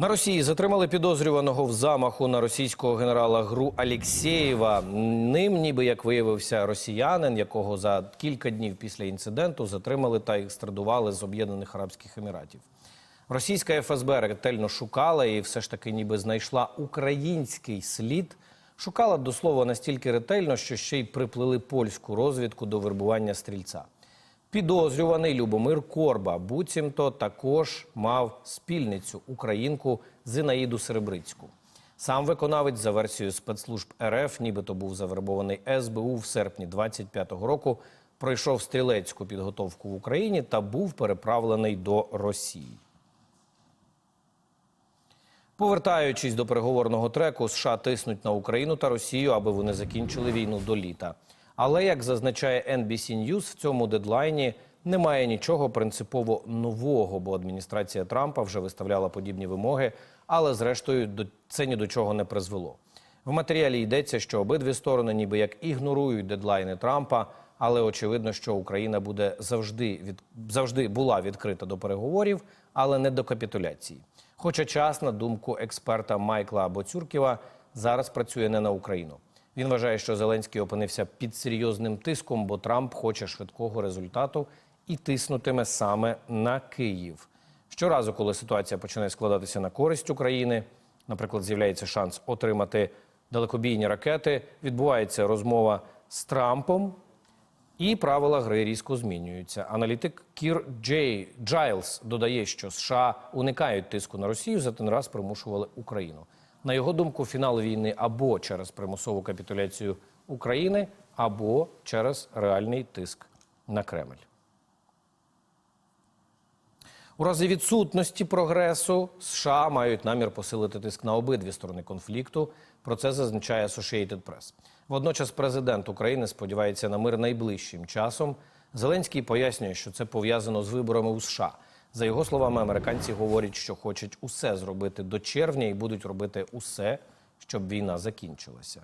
На Росії затримали підозрюваного в замаху на російського генерала ГРУ Алєксєєва. Ним, ніби як виявився росіянин, якого за кілька днів після інциденту затримали та екстрадували з Об'єднаних Арабських Еміратів. Російська ФСБ ретельно шукала і все ж таки ніби знайшла український слід. Шукала до слова настільки ретельно, що ще й приплели польську розвідку до вербування стрільця. Підозрюваний Любомир Корба буцімто також мав спільницю українку Зинаїду Серебрицьку. Сам виконавець за версією спецслужб РФ, нібито був завербований СБУ в серпні 25-го року, пройшов стрілецьку підготовку в Україні та був переправлений до Росії. Повертаючись до переговорного треку, США тиснуть на Україну та Росію, аби вони закінчили війну до літа. Але як зазначає NBC News, в цьому дедлайні немає нічого принципово нового, бо адміністрація Трампа вже виставляла подібні вимоги, але зрештою це ні до чого не призвело. В матеріалі йдеться, що обидві сторони ніби як ігнорують дедлайни Трампа, але очевидно, що Україна буде завжди від завжди була відкрита до переговорів, але не до капітуляції. Хоча час, на думку експерта Майкла Боцюрківа, зараз працює не на Україну. Він вважає, що Зеленський опинився під серйозним тиском, бо Трамп хоче швидкого результату і тиснутиме саме на Київ. Щоразу, коли ситуація починає складатися на користь України, наприклад, з'являється шанс отримати далекобійні ракети, відбувається розмова з Трампом, і правила гри різко змінюються. Аналітик Кір Джей Джайлс додає, що США уникають тиску на Росію, не раз примушували Україну. На його думку, фінал війни або через примусову капітуляцію України, або через реальний тиск на Кремль. У разі відсутності прогресу США мають намір посилити тиск на обидві сторони конфлікту. Про це зазначає Associated Press. Водночас президент України сподівається на мир найближчим часом. Зеленський пояснює, що це пов'язано з виборами у США. За його словами, американці говорять, що хочуть усе зробити до червня і будуть робити усе, щоб війна закінчилася.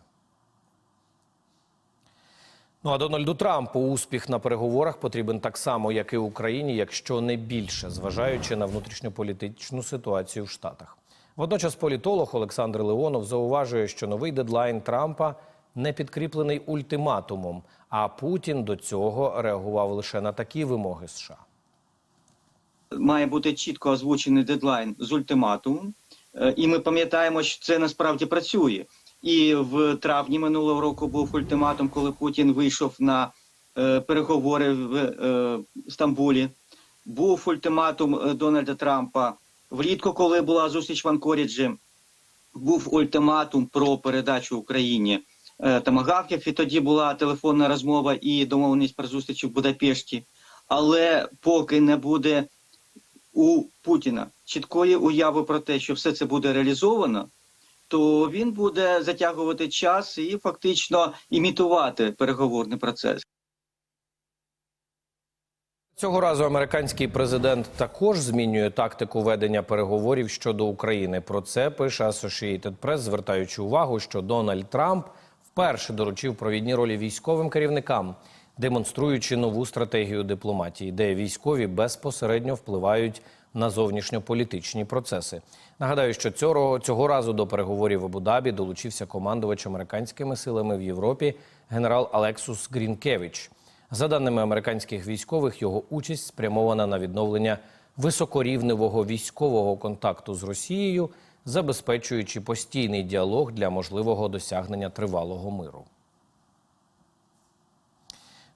Ну а Дональду Трампу успіх на переговорах потрібен так само, як і Україні, якщо не більше, зважаючи на внутрішньополітичну ситуацію в Штатах. Водночас політолог Олександр Леонов зауважує, що новий дедлайн Трампа не підкріплений ультиматумом, а Путін до цього реагував лише на такі вимоги США. Має бути чітко озвучений дедлайн з ультиматумом, Е, і ми пам'ятаємо, що це насправді працює. І в травні минулого року був ультиматум, коли Путін вийшов на е, переговори в е, Стамбулі. Був ультиматум Дональда Трампа влітку, коли була зустріч в Анкоріджі. Був ультиматум про передачу Україні тамагавків, і тоді була телефонна розмова і домовленість про зустріч у Будапешті. Але поки не буде у Путіна чіткої уяви про те, що все це буде реалізовано, то він буде затягувати час і фактично імітувати переговорний процес. Цього разу американський президент також змінює тактику ведення переговорів щодо України. Про це пише Associated Press, звертаючи увагу, що Дональд Трамп вперше доручив провідні ролі військовим керівникам, демонструючи нову стратегію дипломатії, де військові безпосередньо впливають на зовнішньополітичні процеси. Нагадаю, що цього, цього разу до переговорів в Абу-Дабі долучився командувач американськими силами в Європі генерал Алексус Грінкевич. За даними американських військових, його участь спрямована на відновлення високорівневого військового контакту з Росією, забезпечуючи постійний діалог для можливого досягнення тривалого миру.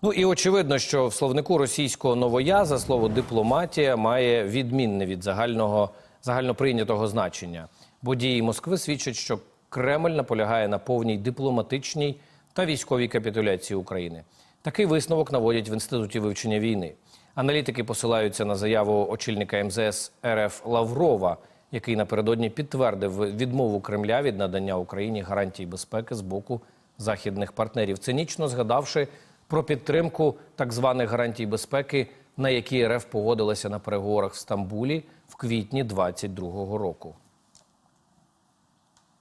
Ну і очевидно, що в словнику російського новояза слово дипломатія має відмінне від загального загальноприйнятого значення. Бо дії Москви свідчать, що Кремль наполягає на повній дипломатичній та військовій капітуляції України. Такий висновок наводять в інституті вивчення війни. Аналітики посилаються на заяву очільника МЗС РФ Лаврова, який напередодні підтвердив відмову Кремля від надання Україні гарантій безпеки з боку західних партнерів, цинічно згадавши про підтримку так званих гарантій безпеки, на які РФ погодилася на переговорах в Стамбулі в квітні 2022 року.